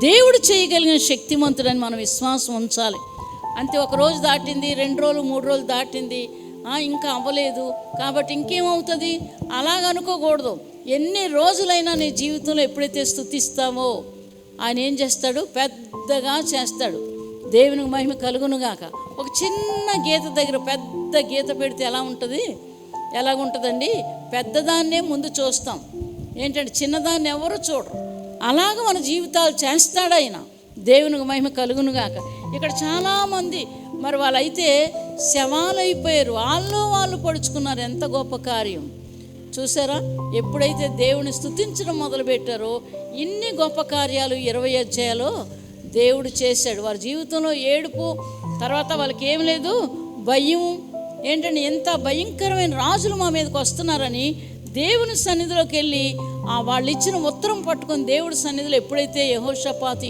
దేవుడు చేయగలిగిన శక్తిమంతుడని మనం విశ్వాసం ఉంచాలి. అంతే ఒక రోజు దాటింది రెండు రోజులు మూడు రోజులు దాటింది ఇంకా అవ్వలేదు. కాబట్టి ఇంకేమవుతుంది? అలాగ అనుకోకూడదు. ఎన్ని రోజులైనా నీ జీవితంలో ఎప్పుడైతే స్థుతిస్తావో ఆయన ఏం చేస్తాడు? పెద్దగా చేస్తాడు. దేవునికి మహిమ కలుగునుగాక. ఒక చిన్న గీత దగ్గర పెద్ద గీత పెడితే ఎలా ఉంటుంది? ఎలాగుంటుందండి? పెద్దదాన్నే ముందు చూస్తాం. ఏంటంటే చిన్నదాన్ని ఎవరు చూడరు. అలాగ మన జీవితాలు చేస్తాడు ఆయన దేవునికి మహిమ కలుగునుగాక. ఇక్కడ చాలామంది మరి వాళ్ళైతే శవాలైపోయారు. వాళ్ళు వాళ్ళు పడుచుకున్నారు. ఎంత గొప్ప కార్యం. చూసారా? ఎప్పుడైతే దేవుని స్తుతించడం మొదలుపెట్టారో ఇన్ని గొప్ప కార్యాలు ఇరవై అధ్యాయాలో దేవుడు చేశాడు. వారి జీవితంలో ఏడుపు తర్వాత వాళ్ళకి ఏం లేదు? భయం. ఏంటంటే ఎంత భయంకరమైన రాజులు మా మీదకి వస్తున్నారని దేవుని సన్నిధిలోకి వెళ్ళి ఆ వాళ్ళు ఇచ్చిన ఉత్తరం పట్టుకొని దేవుడి సన్నిధిలో ఎప్పుడైతే యహోషపాతి